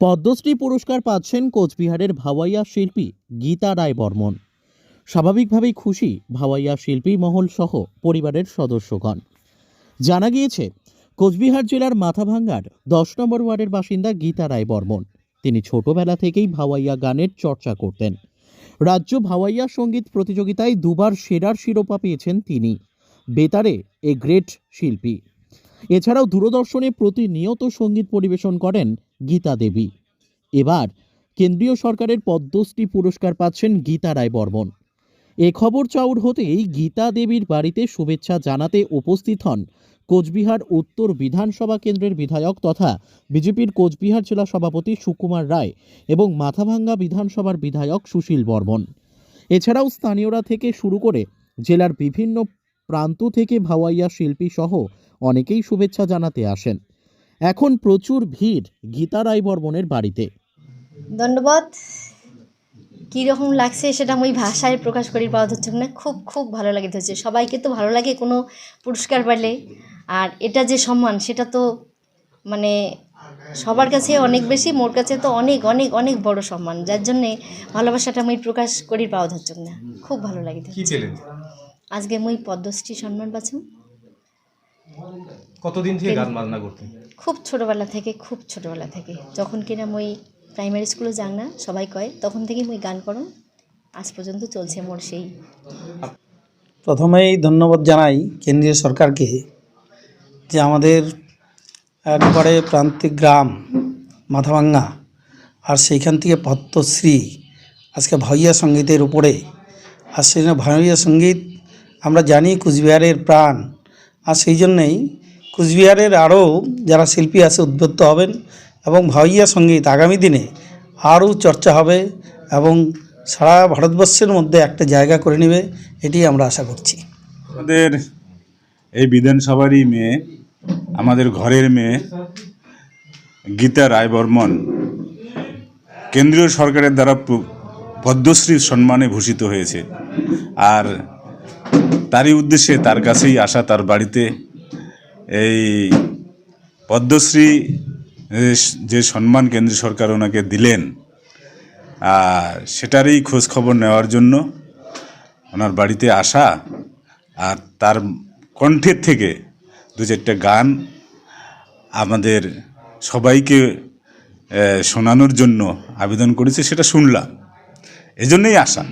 পদ্মশ্রী পুরস্কার পাচ্ছেন কোচবিহারের ভাওয়াইয়া শিল্পী গীতা রায় বর্মন। স্বাভাবিকভাবেই খুশি ভাওয়াইয়া শিল্পী মহল সহ পরিবারের সদস্যগণ। জানা গিয়েছে, কোচবিহার জেলার মাথাভাঙ্গার দশ নম্বর ওয়ার্ডের বাসিন্দা গীতা রায় বর্মন। তিনি ছোটবেলা থেকেই ভাওয়াইয়া গানের চর্চা করতেন। রাজ্য ভাওয়াইয়া সংগীত প্রতিযোগিতায় দুবার সেরার শিরোপা পেয়েছেন তিনি। বেতারে এ গ্রেট শিল্পী। এছাড়াও দূরদর্শনে প্রতিনিয়ত সংগীত পরিবেশন করেন গীতা দেবী। এবার কেন্দ্রীয় সরকারের পদ্মশ্রী পুরস্কার পাচ্ছেন গীতা রায় বর্মন। এ খবর চাউর হতেই গীতা দেবীর বাড়িতে শুভেচ্ছা জানাতে উপস্থিত হন কোচবিহার উত্তর বিধানসভা কেন্দ্রের বিধায়ক তথা বিজেপির কোচবিহার জেলা সভাপতি সুকুমার রায় এবং মাথাভাঙ্গা বিধানসভার বিধায়ক সুশীল বর্মন। এছাড়াও স্থানীয়রা থেকে শুরু করে জেলার বিভিন্ন প্রান্ত থেকে ভাওয়াইয়া শিল্পী সহ অনেকেই শুভেচ্ছা জানাতে আসেন। এখন প্রচুর ভিড় গীতা রায় বর্মনের বাড়িতে। ধন্যবাদ। কীরকম লাগছে সেটা আমি ভাষায় প্রকাশ করি পাওয়া যাচ্ছে না খুব খুব ভালো লাগে হচ্ছে সবাইকে তো ভালো লাগে কোনো পুরস্কার পেলে। আর এটা যে সম্মান সেটা তো মানে সবার কাছে অনেক বেশি মোর কাছে তো অনেক অনেক অনেক বড় সম্মান। যার জন্যে ভালোবাসাটা আমি প্রকাশ করি পাওয়া যাচ্ছে না খুব ভালো লাগে কি পেলেন? আজকে মুই পদ্মশ্রী সম্মান পাচ্ছি। কতদিন থেকে গান বাজনা করতেন? খুব ছোটোবেলা থেকে খুব ছোটোবেলা থেকে। যখন কিনা মই প্রাইমারি স্কুলে যাং না সবাই কয় তখন থেকেই মই গান করুন আজ পর্যন্ত চলছে মোর সেই। প্রথমেই ধন্যবাদ জানাই কেন্দ্রীয় সরকারকে যে আমাদের একবারে প্রান্তিক গ্রাম মাথাভাঙ্গা আর সেইখান থেকে পদ্মশ্রী আজকে ভাইয়া সঙ্গীতের উপরে আর সেই জন্য ভাইয়া সংগীত আমরা জানি কুচবিহারের প্রাণ। আর সেই জন্যেই কুচবিহারের আরও যারা শিল্পী আছে উদ্বুদ্ধ হবেন এবং ভাইয়া সংগীত আগামী দিনে আরও চর্চা হবে এবং সারা ভারতবর্ষের মধ্যে একটা জায়গা করে নেবে, এটি আমরা আশা করছি। আমাদের এই বিধানসভারই মেয়ে, আমাদের ঘরের মেয়ে, গীতা রায় বর্মন কেন্দ্রীয় সরকারের দ্বারা পদ্মশ্রী সম্মানে ভূষিত হয়েছে। আর তারই উদ্দেশ্যে তার কাছেই আসা তার বাড়িতে এই পদ্মশ্রী যে সম্মান কেন্দ্র সরকার ওনাকে দিলেন, আর সেটারই খোঁজ খবর নেওয়ার জন্য ওনার বাড়িতে আসা আর তার কণ্ঠের থেকে দু চারটা গান আমাদের সবাইকে শোনানোর জন্য আবেদন করেছে, সেটা শুনলাম। এজন্যই আসা।